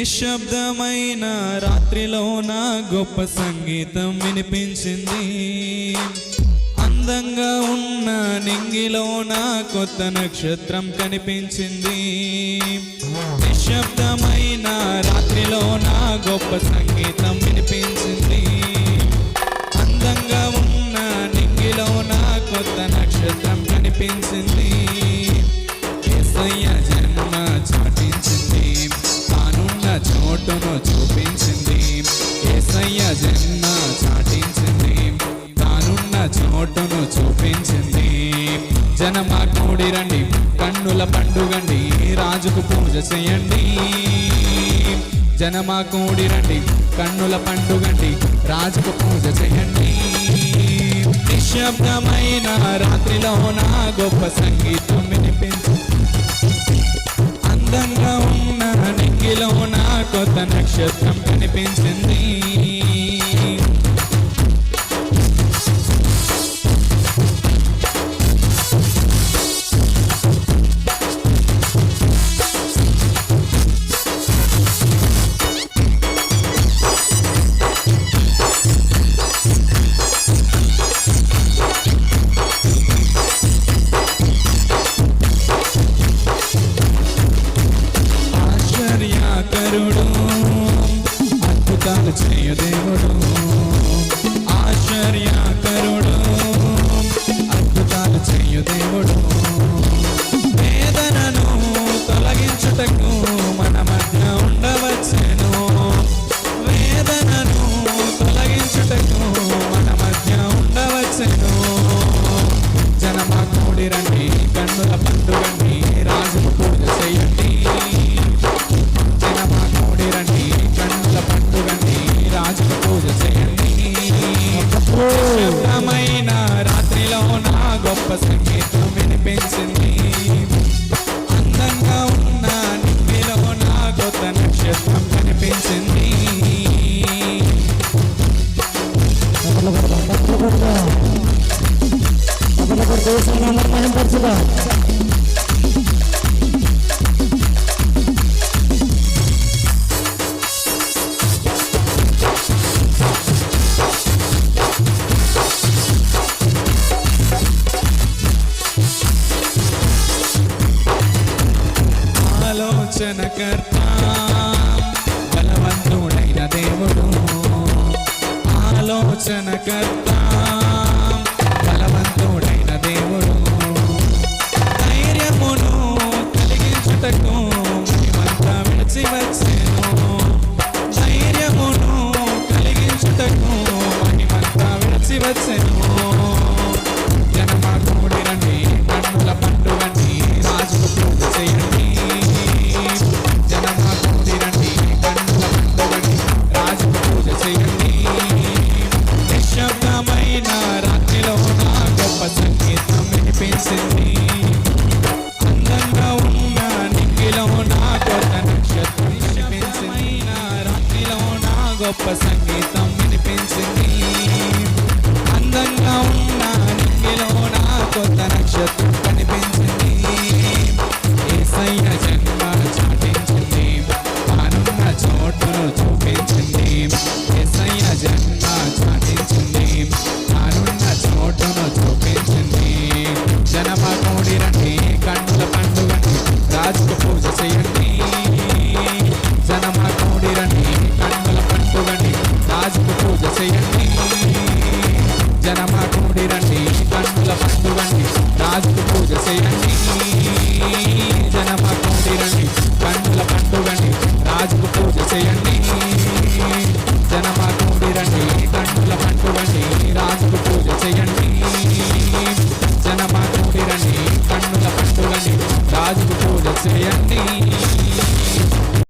నిశ్శబ్దమైన రాత్రిలో నా గొప్ప సంగీతం వినిపించింది. అందంగా ఉన్న నింగిలో నా కొత్త నక్షత్రం కనిపించింది. నిశ్శబ్దమైన రాత్రిలో నా గొప్ప సంగీతం వినిపించింది. అందంగా ఉన్న నింగిలో నా కొత్త నక్షత్రం కనిపించింది. తానున్న చూపించింది. ఏసయ్య జన్మ చాటించింది. తానున్న చోటను చూపించింది. జనమా కూడి రండి కన్నుల పండుగండి రాజుకు పూజ చేయండి. జనమా కూడి రండి కన్నుల పండుగండి రాజుకు పూజ చేయండి. నిశ్శబ్దమైన రాత్రిలోన గొప్ప సంగీతం వినిపించు. అందంగా కొత్త నక్షత్రం కనిపించింది ఆశ్చర్యకరుడు అద్భుతాలు చేయు దేవుడు ఆశ్చర్యకరుడు అద్భుతాలు చేయు దేవుడు గొప్ప సంగీతం వినిపించింది అందంగా ఉన్న నింగిలో నా. కొత్త నక్షత్రం కనిపించింది మనం ఆలోచనకర్త బలవంతుడైన దేవుడు. ఆలోచనకర్త బలవంతుడైన దేవుడు. ధైర్యమును కలిగించుటకు మహిమంతా విడిచి వచ్చాను ధైర్యమును కలిగించుటకు మహిమంతా విడిచి వచ్చాను గొప్ప సంగీతం వినిపించింది అందంగా ఉన్న నింగిలో నా కొత్త నక్షత్రం కనిపించింది